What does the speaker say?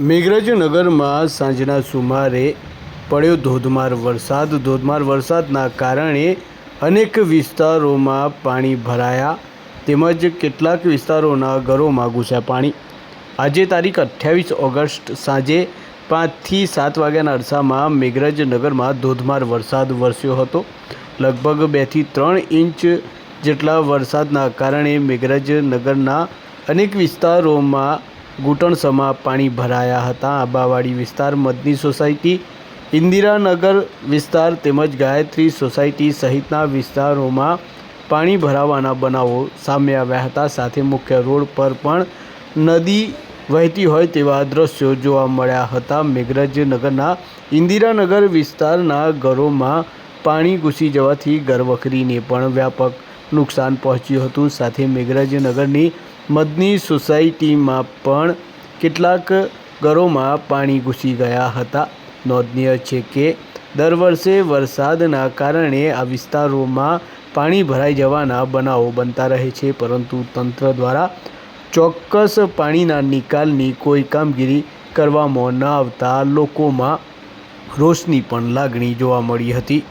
મેઘરજનગરમાં સાંજના સુમારે પડ્યો ધોધમાર વરસાદ. ધોધમાર વરસાદના કારણે અનેક વિસ્તારોમાં પાણી ભરાયા તેમજ કેટલાક વિસ્તારોના ઘરોમાં ઘૂસ્યા પાણી. આજે તારીખ અઠ્યાવીસ ઓગસ્ટ સાંજે પાંચથી સાત વાગ્યાના અરસામાં મેઘરજનગરમાં ધોધમાર વરસાદ વરસ્યો હતો. લગભગ બેથી ત્રણ ઇંચ જેટલા વરસાદના કારણે મેઘરજનગરના અનેક વિસ્તારોમાં ઘૂંટણસમાં પાણી ભરાયા હતા. આંબાવાડી વિસ્તાર મદની સોસાયટી, ઇન્દિરાનગર વિસ્તાર તેમજ ગાયત્રી સોસાયટી સહિતના વિસ્તારોમાં પાણી ભરાવાના બનાવો સામે આવ્યા હતા. સાથે મુખ્ય રોડ પર પણ નદી વહેતી હોય તેવા દ્રશ્યો જોવા મળ્યા હતા. મેઘરજનગરના ઇન્દિરાનગર વિસ્તારના ઘરોમાં પાણી ઘૂસી જવાથી ઘરવખરીને પણ વ્યાપક નુકસાન પહોંચ્યું હતું. સાથે મેઘરજનગરની મદની સોસાયટીમાં પણ કેટલાક ઘરોમાં પાણી ઘૂસી ગયા હતા. નોંધનીય છે કે, દર વર્ષે વરસાદના કારણે આ વિસ્તારોમાં પાણી ભરાઈ જવાના બનાવો બનતા રહે છે, પરંતુ તંત્ર દ્વારા ચોક્કસ પાણીના નિકાલની કોઈ કામગીરી કરવામાં ન આવતા લોકોમાં રોષની પણ લાગણી જોવા મળી હતી.